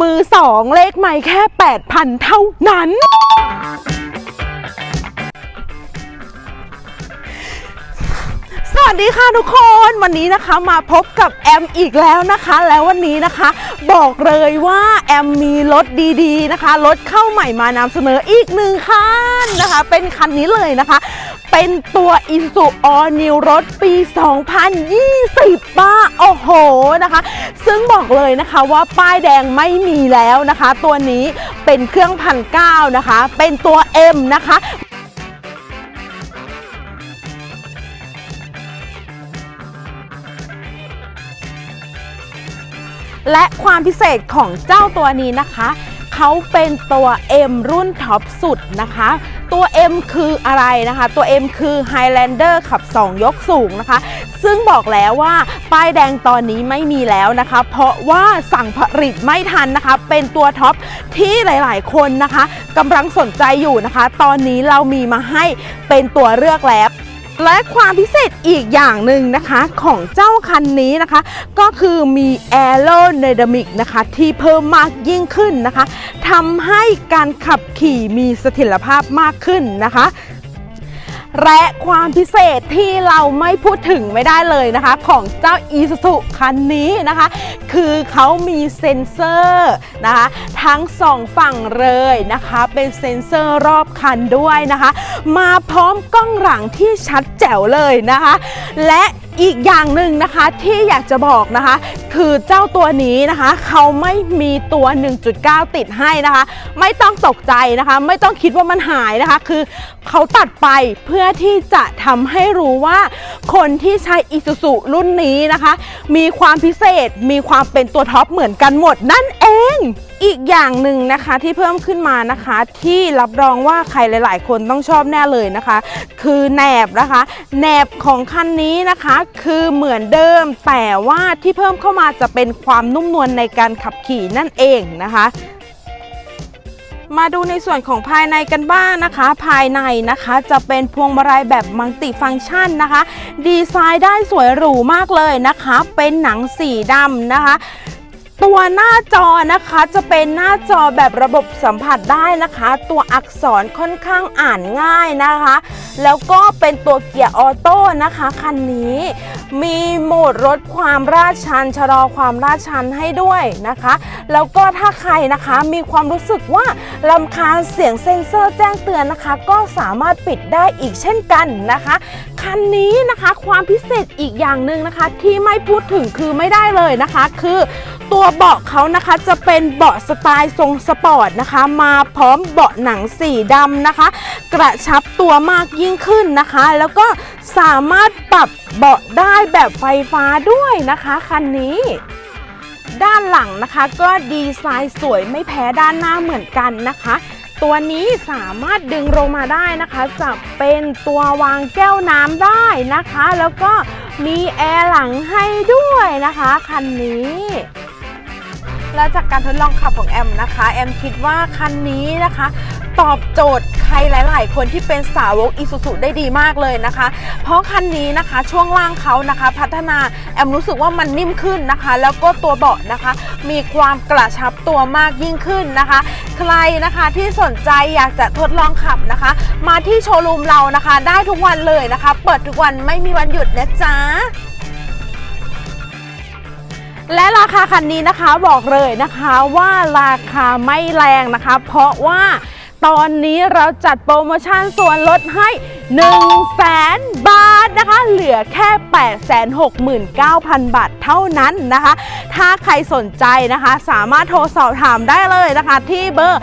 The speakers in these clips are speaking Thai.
มือสองเลขใหม่แค่ 8,000 เท่านั้น วัสดีค่ะทุกคนวันนี้นะคะมาพบกับแอมอีกแล้วนะคะ แล้ววันนี้นะคะ บอกเลยว่าแอมมีรถดีๆนะคะรถเข้าใหม่มานำเสนออีกหนึ่งคันนะคะ เป็นคันนี้เลยนะคะ เป็นตัว i s u All New รถปี 2020ป้าโอ้โหนะคะ ซึ่งบอกเลยนะคะว่าป้ายแดงไม่มีแล้วนะคะ ตัวนี้เป็นเครื่องพันเก้านะคะ เป็นตัว M นะคะ และความพิเศษของเจ้าตัวนี้นะคะเขาเป็นตัว M รุ่นท็อปสุดนะคะ ตัว M คืออะไรนะคะ ตัว M คือ Highlander ขับ 2 ยกสูงนะคะ ซึ่งบอกแล้วว่าป้ายแดงตอนนี้ไม่มีแล้วนะคะ เพราะว่าสั่งผลิตไม่ทันนะคะ เป็นตัวท็อปที่หลายๆ คนนะคะกำลังสนใจอยู่นะคะ ตอนนี้เรามีมาให้เป็นตัวเลือกแล้ว และความพิเศษอีกอย่างหนึ่งนะคะของเจ้าคันนี้นะคะ ก็คือมีแอโรไดนามิกนะคะที่เพิ่มมากยิ่งขึ้นนะคะทำให้การขับขี่มีเสถียรภาพมากขึ้นนะคะ และความพิเศษที่เราไม่พูดถึงไม่ได้เลยนะคะ ของเจ้า e s u z u คันนี้นะคะ คือเขามีเซ็นเซอร์นะคะ ทั้งสองฝั่งเลยนะคะ เป็นเซ็นเซอร์รอบคันด้วยนะคะ มาพร้อมกล้องหลังที่ชัดแจ๋วเลยนะคะ และ อีกอย่างหนึ่งนะคะที่อยากจะบอกนะคะ คือเจ้าตัวนี้นะคะ เขาไม่มีตัว 1.9 ติดให้นะคะ ไม่ต้องตกใจนะคะ ไม่ต้องคิดว่ามันหายนะคะ คือเขาตัดไปเพื่อที่จะทำให้รู้ว่าคนที่ใช้ Isuzu รุ่นนี้นะคะ มีความพิเศษมีความเป็นตัวท็อปเหมือนกันหมดนั่นเองอีกอย่างหนึ่งนะคะที่เพิ่มขึ้นมานะคะ ที่รับรองว่าใครหลาย ๆ คนต้องชอบแน่เลยนะคะ คือแหนบนะคะแหนบของคันนี้นะคะ คือเหมือนเดิม แต่ว่าที่เพิ่มเข้ามาจะเป็นความนุ่มนวลในการขับขี่นั่นเองนะคะมาดูในส่วนของภายในกันบ้างนะคะ ภายในนะคะจะเป็นพวงมาลัยแบบมัลติฟังก์ชันนะคะ ดีไซน์ได้สวยหรูมากเลยนะคะ เป็นหนังสีดำนะคะ ตัวหน้าจอนะคะจะเป็นหน้าจอแบบระบบสัมผัสได้นะคะ ตัวอักษรค่อนข้างอ่านง่ายนะคะ แล้วก็เป็นตัวเกียร์ออโต้นะคะคันนี้ มีโหมดลดความราดชันชะลอความราดชันให้ด้วยนะคะ แล้วก็ถ้าใครนะคะมีความรู้สึกว่าลำคาญเสียงเซ็นเซอร์แจ้งเตือนนะคะ ก็สามารถปิดได้อีกเช่นกันนะคะคันนี้นะคะความพิเศษอีกอย่างหนึ่งนะคะ ที่ไม่พูดถึงคือไม่ได้เลยนะคะ คือตัวเบาะเขานะคะจะเป็นเบาะสไตล์ทรงสปอร์ตนะคะ มาพร้อมเบาะหนังสีดำนะคะ กระชับตัวมากยิ่งขึ้นนะคะ แล้วก็สามารถปรับเบาะได้แบบไฟฟ้าด้วยนะคะคันนี้ด้านหลังนะคะก็ดีไซน์สวยไม่แพ้ด้านหน้าเหมือนกันนะคะ ตัวนี้สามารถดึงลงมาได้นะคะ จะเป็นตัววางแก้วน้ำได้นะคะ แล้วก็มีแอร์หลังให้ด้วยนะคะ คันนี้ และจากการทดลองขับของแอมนะคะ แอมคิดว่าคันนี้นะคะ ตอบโจทย์ใครหลาย ๆ คนที่เป็นสาวก Isuzu ได้ดีมากเลยนะคะ เพราะคันนี้นะคะช่วงล่างเขานะคะ พัฒนาแอมรู้สึกว่ามันนิ่มขึ้นนะคะ แล้วก็ตัวเบาะนะคะ มีความกระชับตัวมากยิ่งขึ้นนะคะ ใครนะคะที่สนใจอยากจะทดลองขับนะคะ มาที่โชว์รูมเรานะคะ ได้ทุกวันเลยนะคะ เปิดทุกวันไม่มีวันหยุดนะจ๊ะ และราคาคันนี้นะคะบอกเลยนะคะว่าราคาไม่แรงนะคะ เพราะว่าตอนนี้เราจัดโปรโมชั่นส่วนลดให้ 1 0 0 0 0แสนบาทนะคะ เหลือแค่ 869,000 บาทเท่านั้นนะคะ ถ้าใครสนใจนะคะ สามารถโทรสอบถามได้เลยนะคะ ที่เบอร์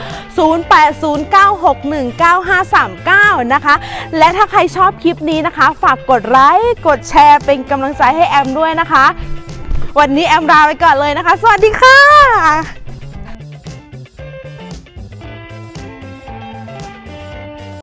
0809619539 นะคะ และถ้าใครชอบคลิปนี้นะคะ ฝากกดไลค์ กดแชร์เป็นกำลังใจให้แอมด้วยนะคะ วันนี้แอมลาไปก่อนเลยนะคะ สวัสดีค่ะ